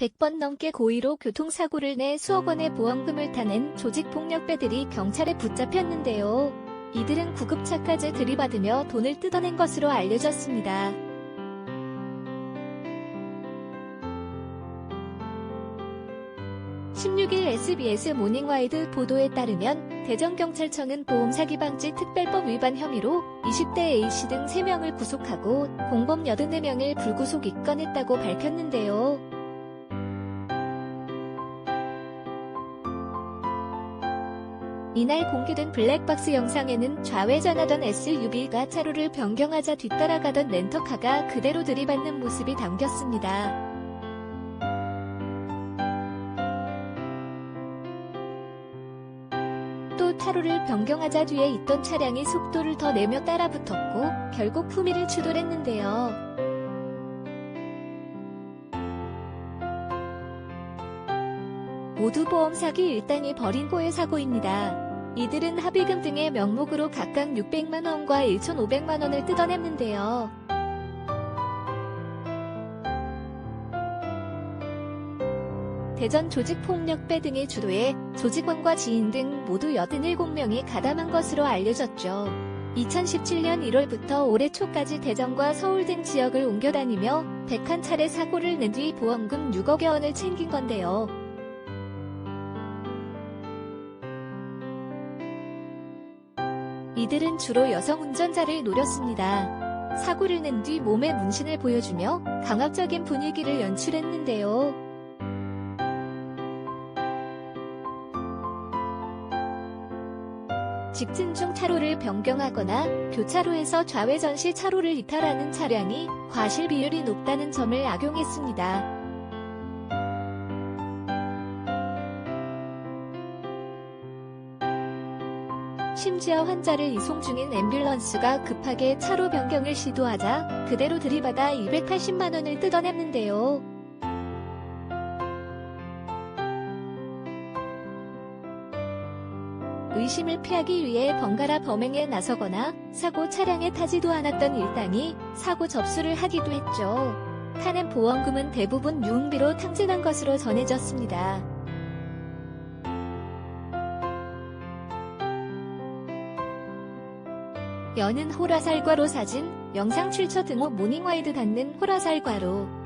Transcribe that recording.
100번 넘게 고의로 교통사고를 내 수억 원의 보험금을 타낸 조직폭력배들이 경찰에 붙잡혔는데요. 이들은 구급차까지 들이받으며 돈을 뜯어낸 것으로 알려졌습니다. 16일 SBS 모닝와이드 보도에 따르면 대전경찰청은 보험사기 방지 특별법 위반 혐의로 20대 A씨 등 3명을 구속하고 공범 84명을 불구속 입건했다고 밝혔는데요. 이날 공개된 블랙박스 영상에는 좌회전하던 SUV가 차로를 변경하자 뒤따라가던 렌터카가 그대로 들이받는 모습이 담겼습니다. 또 차로를 변경하자 뒤에 있던 차량이 속도를 더 내며 따라붙었고 결국 후미를 추돌했는데요. 모두 보험 사기 일당이 벌인 고의 사고입니다. 이들은 합의금 등의 명목으로 각각 600만 원과 1,500만 원을 뜯어냈는데요. 대전 조직폭력배 등의 주도에 조직원과 지인 등 모두 87명이 가담한 것으로 알려졌죠. 2017년 1월부터 올해 초까지 대전과 서울 등 지역을 옮겨 다니며 101차례 사고를 낸 뒤 보험금 6억여 원을 챙긴 건데요. 이들은 주로 여성 운전자를 노렸습니다. 사고를 낸 뒤 몸에 문신을 보여주며 강압적인 분위기를 연출했는데요. 직진 중 차로를 변경하거나 교차로에서 좌회전 시 차로를 이탈하는 차량이 과실 비율이 높다는 점을 악용했습니다. 심지어 환자를 이송 중인 앰뷸런스가 급하게 차로 변경을 시도하자 그대로 들이받아 280만 원을 뜯어냈는데요. 의심을 피하기 위해 번갈아 범행에 나서거나 사고 차량에 타지도 않았던 일당이 사고 접수를 하기도 했죠. 타낸 보험금은 대부분 유흥비로 탕진한 것으로 전해졌습니다. 여는 호라살과로 사진, 영상 출처 등호 모닝와이드 닿는 호라살과로